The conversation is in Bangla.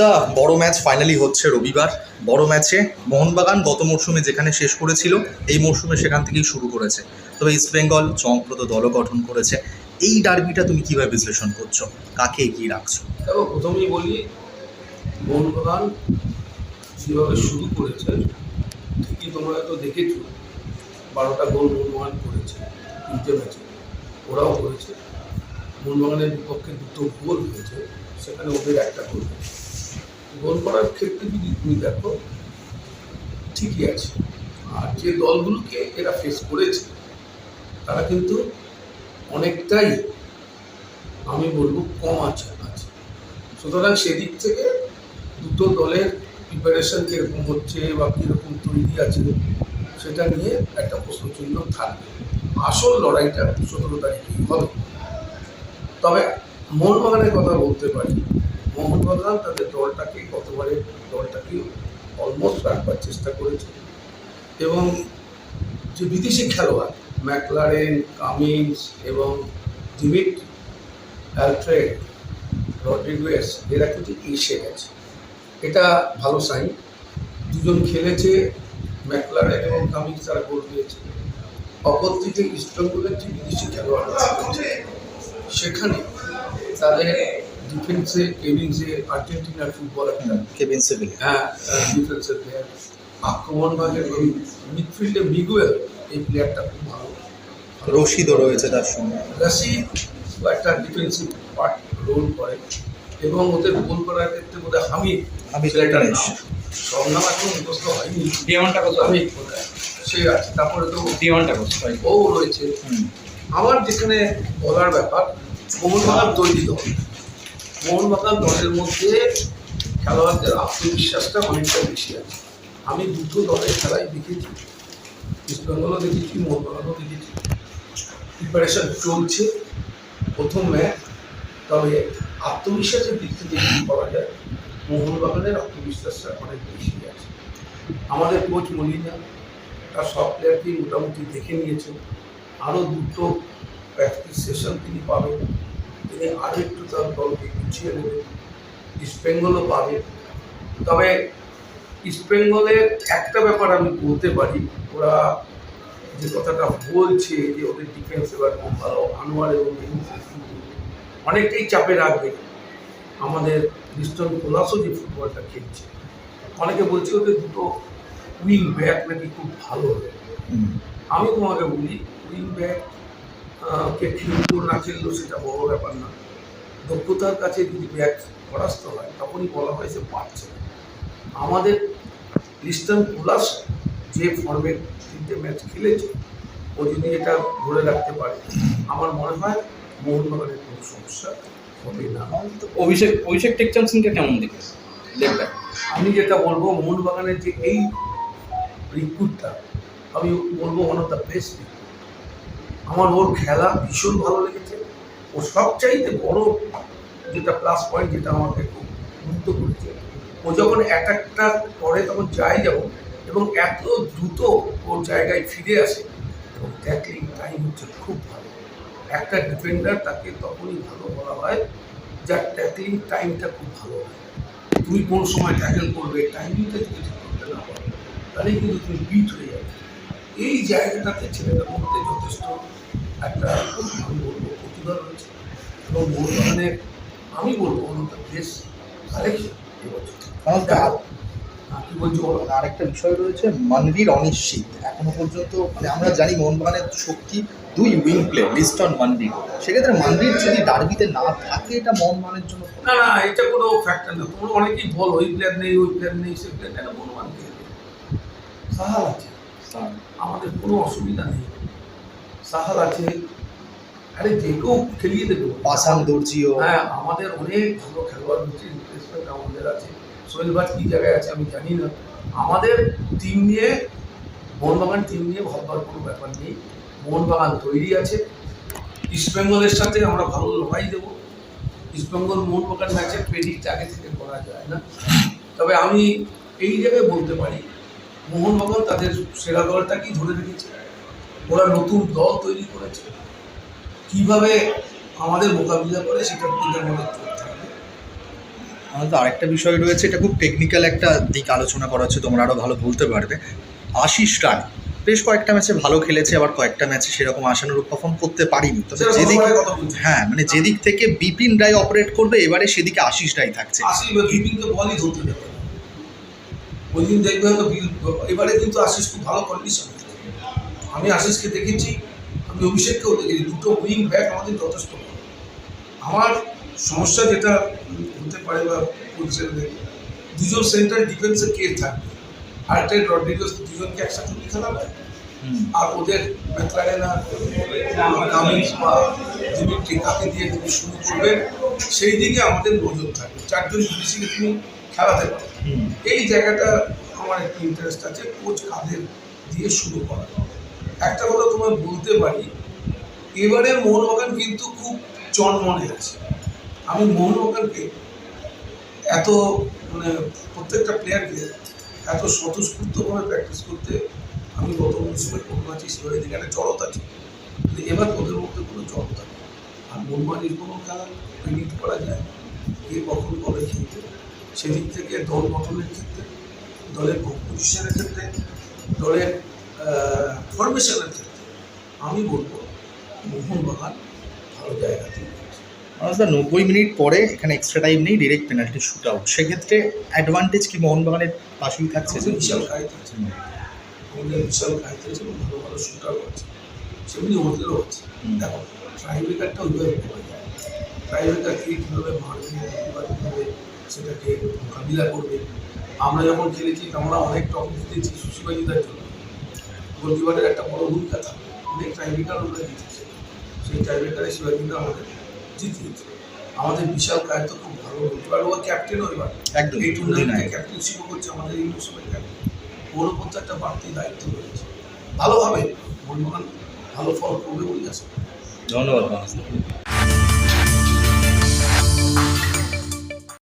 দা বড় ম্যাচ ফাইনালি হচ্ছে রবিবার। বড় ম্যাচে মোহনবাগান গত মরশুমে যেখানে শেষ করেছিল, এই মরশুমে সেখান থেকেই শুরু করেছে। তবে ইস্ট বেঙ্গল চমকপ্রদ দলও গঠন করেছে। এই ডার্বিটা তুমি কীভাবে বিশ্লেষণ করছ? কাকে এগিয়ে রাখছো? দেখো, প্রথমেই বলি, মোহনবাগান যেভাবে শুরু করেছে, ঠিকই তোমরা তো দেখেছ, বারোটা গোল মোহনবাগান করেছে তিনটে ম্যাচে। ওরাও করেছে। মোহনবাগানের বিপক্ষে দুটো গোল হয়েছে, সেখানে ওদের একটা গোল হয়েছে। গোল করার ক্ষেত্রে যদি তুমি দেখো, ঠিকই আছে। আর যে দলগুলোকে এরা ফেস করেছে, তারা কিন্তু অনেকটাই, আমি বলব কম আছে আছে। সুতরাং সেদিক থেকে দুটো দলের প্রিপারেশন কীরকম হচ্ছে বা কীরকম তৈরি আছে, সেটা নিয়ে একটা প্রশ্নচিহ্ন থাকবে। আসল লড়াইটা সতেরো তারিখেই হবে। তবে মোহনবাগানের কথা বলতে পারি মোহনবাগান তাদের দলটাকে গতবারের দলটাকে অলমোস্ট রাখবার চেষ্টা করেছে। এবং যে বিদেশি খেলোয়াড় ম্যাকলারেন কামিন্স এবং ডিমিট অ্যালফ্রেড রড্রিগুয়েস এরা কিন্তু এসে গেছে। এটা ভালো সাইন দুজন খেলেছে ম্যাকলারেন এবং কামিন্স তারা গোল পেয়েছে। অপরদিকে ইস্টবেঙ্গলের যে বিদেশি খেলোয়াড় সেখানে তাদের ডিফেন্সে কেভিংসে আর্জেন্টিনার ফুটবল একটা কেভিন সিভিল হ্যাঁ ডিফেন্সের প্লেয়ার আক্রমণ ওই মিডফিল্ডে মিগুয়েল এই প্লেয়ারটা খুব ভালো। রশিদও রয়েছে তার সঙ্গে। রাশিদ একটা ডিফেন্সিভ পার্ট রোল করে। এবং ওদের গোল করার ক্ষেত্রে বোধহয় হামিদ হামিদ গণেশ। সব নাম। এখন মুখস্থ হয়নি। ডিমান্ডটা কত হামিদ বোধহয়। সে আছে। তারপরে তো ডিমান্ডটা কত ও রয়েছে। আমার যেখানে বলার ব্যাপার মোহনবাগান তৈরি দল। মোহনবাগান দলের মধ্যে খেলোয়াড়দের আত্মবিশ্বাসটা অনেকটা বেশি আছে? আমি দুটো দলের খেলাই দেখেছি। ইস্টবেঙ্গলও দেখেছি মোহনবাগানও দেখেছি। প্রিপারেশন চলছে। প্রথম ম্যাচ তবে আত্মবিশ্বাসের দিক থেকে যদি করা যায় মোহনবাগানের আত্মবিশ্বাসটা অনেক বেশি আছে। আমাদের কোচ মলিনা, তার সব প্লেয়ারকেই মোটামুটি দেখে নিয়েছেন। আরও দুটো প্র্যাকটিস সেশন তিনি পাবেন। তিনি আরও একটু তার দলকে গুছিয়ে নেবেন ইস্টবেঙ্গলও পাবে। তবে ইস্টবেঙ্গলের একটা ব্যাপার আমি বলতে পারি ওরা যে কথাটা বলছে যে ওদের ডিফেন্স এবার খুব ভালো আনোয়ার এবং অনেকটাই চাপে রাখবে। আমাদের লিস্টন কোলাসও যে ফুটবলটা খেলছে অনেকে বলছে ওদের দুটো উইং ব্যাক নাকি খুব ভালো হবে। আমি তোমাকে বলি উইং ব্যাক কে খেলতো না খেলতো সেটা বড় ব্যাপার না। দক্ষতার কাছে যদি ব্যাক পরাস্ত হয় তখনই বলা হয় সে পারছে আমাদের লিস্টন প্লাস যে ফর্মে তিনটে ম্যাচ খেলেছে ও যদি এটা ধরে রাখতে পারে। আমার মনে হয় মোহনবাগানের কোনো সমস্যা হবে না। অভিষেক অভিষেক টেকচাম সিংকে কেমন দেখে দেখবেন আমি যেটা বলব মোহনবাগানের যে এই রিক্রুটটা আমি বলব ওয়ান অফ দ্য বেস্ট আমার ওর খেলা ভীষণ ভালো লেগেছে। ও সবচাইতে বড় যেটা প্লাস পয়েন্ট যেটা আমাকে খুব মুগ্ধ করেছে। ও যখন অ্যাটাকটা করে তখন যায় যেমন এবং এত দ্রুত ওর জায়গায় ফিরে আসে এবং ট্যাকলিং টাইম হচ্ছে খুব ভালো। একটা ডিফেন্ডার তাকে তখনই ভালো বলা হয় যার ট্যাকলিং টাইমটা খুব ভালো হয়। তুমি কোন সময় ট্যাকেল করবে টাইমিংটা যদি ঠিক করতে না পারো তাহলে কিন্তু তুমি বিট হয়ে যাবে। এই জায়গাটাতে ছেলেটার মধ্যে যথেষ্ট একটা আমি বলব প্রতিভা রয়েছে। এবং মোহনবাগানের আমি বলব অনেক বেশ আরেকটা বিষয় রয়েছে মানভীর অনিশ্চিত। এখনও পর্যন্ত মানে আমরা জানি মোহনবাগানের শক্তি দুই উইং প্লে লিস্টন মানভীর সেক্ষেত্রে মানভীর যদি ডার্বিতে না থাকে এটা মোহনবাগানের জন্য না না এটা কোনো ফ্যাক্টর না। তোমরা অনেকেই বলো ওই প্লেয়ার নেই ওই প্লেয়ার নেই সে প্লেয়ার মোহনবাগান আছে আমাদের কোনো অসুবিধা নেই। সাহার আছে আরে যে কেউ খেলিয়ে দেবে। পাসান দর্জিও। হ্যাঁ আমাদের অনেক ভালো খেলোয়াড় হচ্ছে রিপ্লেসমেন্ট আমাদের আছে। সোহেল বাজ কী জায়গায় আছে আমি জানি না। আমাদের টিম নিয়ে মোহনবাগান টিম নিয়ে ভাববার কোনো ব্যাপার নেই। মোহনবাগান তৈরি আছে। ইস্টবেঙ্গলের সাথে আমরা ভালো লড়াই দেবো। ইস্টবেঙ্গল মোহনবাগান ম্যাচের প্রেডিক্ট আগে থেকে করা যায় না। তবে আমি এই জায়গায় বলতে পারি মোহনবাগান তাদের সেরা দলটাকেই ধরে রেখেছে? ওরা নতুন দল তৈরি করেছে। কীভাবে আমাদের মোকাবিলা করে সেটার দিকে আমাদের আমাদের আরেকটা বিষয় রয়েছে এটা খুব টেকনিক্যাল একটা দিক আলোচনা করা হচ্ছে তোমরা আরও ভালো বলতে পারবে। আশিস রায় বেশ কয়েকটা ম্যাচে ভালো খেলেছে আবার কয়েকটা ম্যাচে সেরকম আশানুরূপ পারফর্ম করতে পারিনি। তবে যেদিক। হ্যাঁ মানে যেদিক থেকে বিপিন রায় অপারেট করবে এবারে সেদিকে আশিস রায় থাকছে। বলই ধরতে। ওই দিন দেখবে হয়তো বিল- এবারে কিন্তু আশিস খুব ভালো কন্ডিশন আমি আশিসকে দেখেছি আমি অভিষেককেও দেখেছি দুটো উইং ব্যাক আমাদের যথেষ্ট। আমার সমস্যা যেটা হতে পারে বা দুজন সেন্টার ডিফেন্সে কে থাকবে। আর্টেড রড্রিগেস দুজনকে একসাথে খেলা হয়। আর ওদের আর কামিন্স বা দিমিট্রি কাকে দিয়ে তুমি শুরু করবে সেই দিকে আমাদের নজর থাকবে। চারজন বিদেশিকে তুমি খেলাতে পারো। এই জায়গাটা আমার একটু ইন্টারেস্ট আছে কোচ কাদের দিয়ে শুরু করা একটা কথা তোমার বলতে পারি এবারের মোহনবাগান কিন্তু খুব চনমনে আছে আমি মোহনবাগানকে এত মানে প্রত্যেকটা প্লেয়ারকে এত স্বতঃস্ফূর্তভাবে প্র্যাকটিস করতে আমি গত মৌসুমে ম্যাচে সেভাবে একটা জড়তা ছিল কিন্তু এবার ওদের মধ্যে কোনো জড়তা নেই আর মোহনবাগানের কোনো খেলা প্রেডিক্ট করা যায়। কে কখন কবে খেলবে সেদিক থেকে দল গঠনের ক্ষেত্রে দলের কম্পোজিশনের ক্ষেত্রে দলের ফরমেশনের ক্ষেত্রে আমি বলব মোহনবাগান ভালো জায়গাতে। আমাদের নব্বই মিনিট পরে এখানে এক্সট্রা টাইম নেই ডিরেক্ট পেনাল্টি শুট আউট সেক্ষেত্রে অ্যাডভান্টেজ কি মোহনবাগানের পাশেই থাকছে? বিশাল কাহিত আছে। আমাদের বিশাল কাহিত আছে ভালো ভালো শুটারও আছে। সেমনি ওদেরও আছে। দেখো ট্রাইবেকারটা ওইভাবে করা যায় ট্রাইবেকারকে কীভাবে মারবে কীভাবে সেটাকে মোকাবিলা করবে? আমরা যখন খেলেছি আমরা অনেক টপ জিতেছি জন্য। গোলকিপারের একটা বড় ভূমিকা থাকে অনেক ট্রাইবেকার আমরা জিতেছি। সেই শিবাজিদা আমাদের জিতিয়েছে আমাদের বিশাল কায়ত খুব ভালো। গোলকিপার ও ক্যাপ্টেনও এবার। একদম এই টুর্নামেন্টে অধিনায়ক। ক্যাপ্টেনশিপও করছে আমাদের এই মৌসুমের ক্যাপ্টেন ওর উপর তো একটা বাড়তি দায়িত্ব রয়েছে। ভালোভাবে মোহনবাগান ভালো ফল করবে বলে করি। ধন্যবাদ